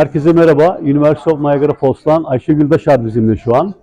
Herkese merhaba. University of Niagara Falls'tan Ayşegül Daşar bizimle şu an.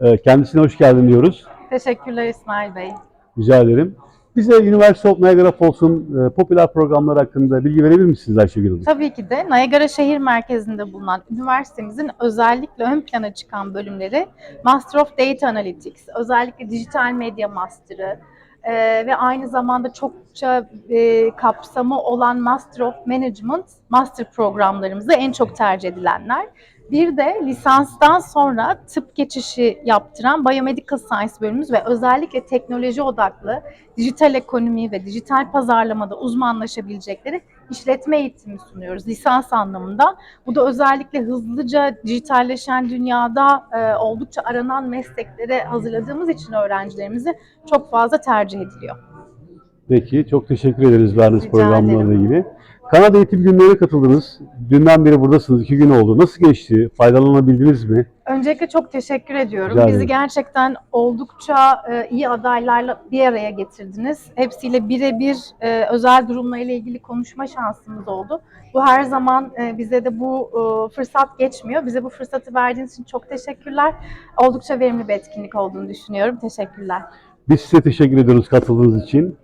Ee, Kendisine hoş geldin diyoruz. Teşekkürler İsmail Bey. Rica ederim. Bize University of Niagara Falls'un e, popüler programları hakkında bilgi verebilir misiniz Ayşegül Hanım? Tabii ki de Niagara şehir merkezinde bulunan üniversitemizin özellikle ön plana çıkan bölümleri Master of Data Analytics, özellikle dijital medya master'ı e, ve aynı zamanda çokça e, kapsamı olan Master of Management master programlarımızda en çok tercih edilenler. Bir de lisanstan sonra tıp geçişi yaptıran Biomedical Science bölümümüz ve özellikle teknoloji odaklı dijital ekonomi ve dijital pazarlamada uzmanlaşabilecekleri işletme eğitimi sunuyoruz lisans anlamında. Bu da özellikle hızlıca dijitalleşen dünyada e, oldukça aranan mesleklere hazırladığımız için öğrencilerimizi çok fazla tercih ediliyor. Peki, çok teşekkür ederiz programlarla ederim. ilgili. Kanada Eğitim Günleri'ne katıldınız. Dünden beri buradasınız, iki gün oldu. Nasıl geçti? Faydalanabildiniz mi? Öncelikle çok teşekkür ediyorum. Rica ederim. Bizi gerçekten oldukça e, iyi adaylarla bir araya getirdiniz. Hepsiyle birebir e, özel durumlarıyla ilgili konuşma şansımız oldu. Bu her zaman e, bize de bu e, fırsat geçmiyor. Bize bu fırsatı verdiğiniz için çok teşekkürler. Oldukça verimli bir etkinlik olduğunu düşünüyorum. Teşekkürler. Biz size teşekkür ediyoruz katıldığınız için.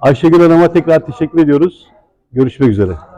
Ayşegül Hanım'a tekrar teşekkür ediyoruz. Görüşmek üzere.